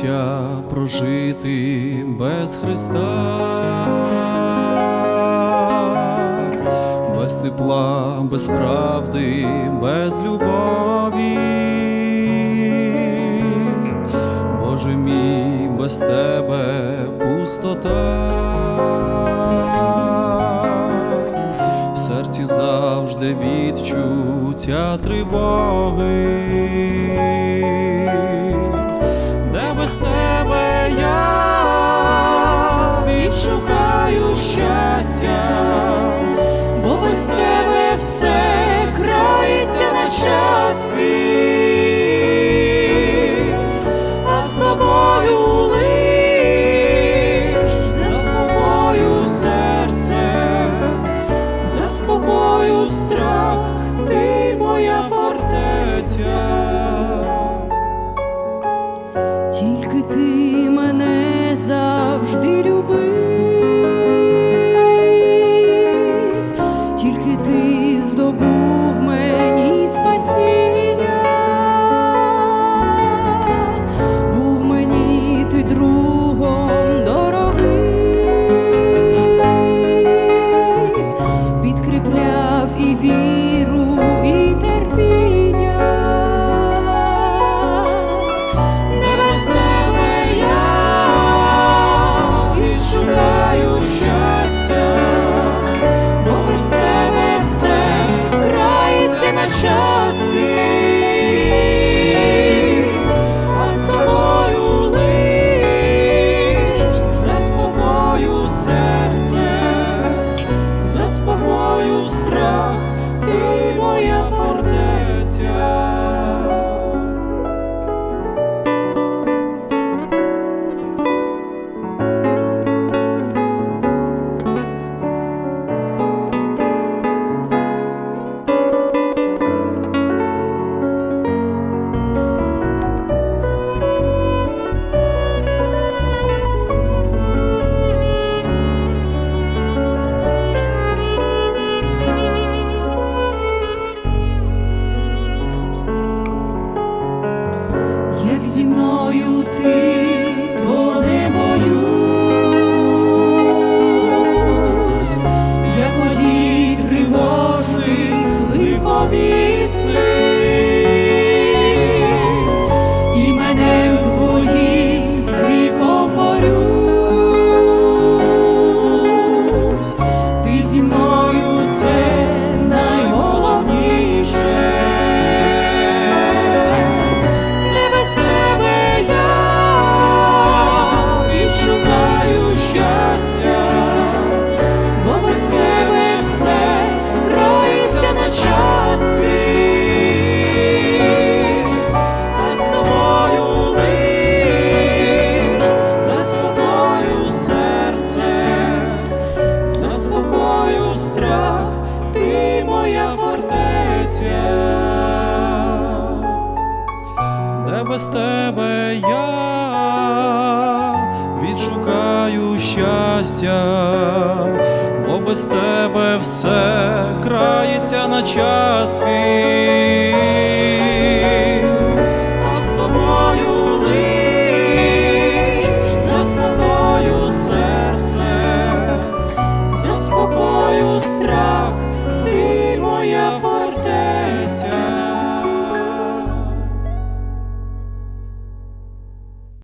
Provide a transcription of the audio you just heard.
життя прожити без Христа, без тепла, без правди, без любові, Боже мій, без тебе пустота. В серці завжди відчуття тривоги, без тебе я відшукаю щастя, бо без тебе все завжди Як зі мною ти, то не боюсь, як водій тривожних лиховісних, без тебе я відшукаю щастя, бо без тебе все крається на частки,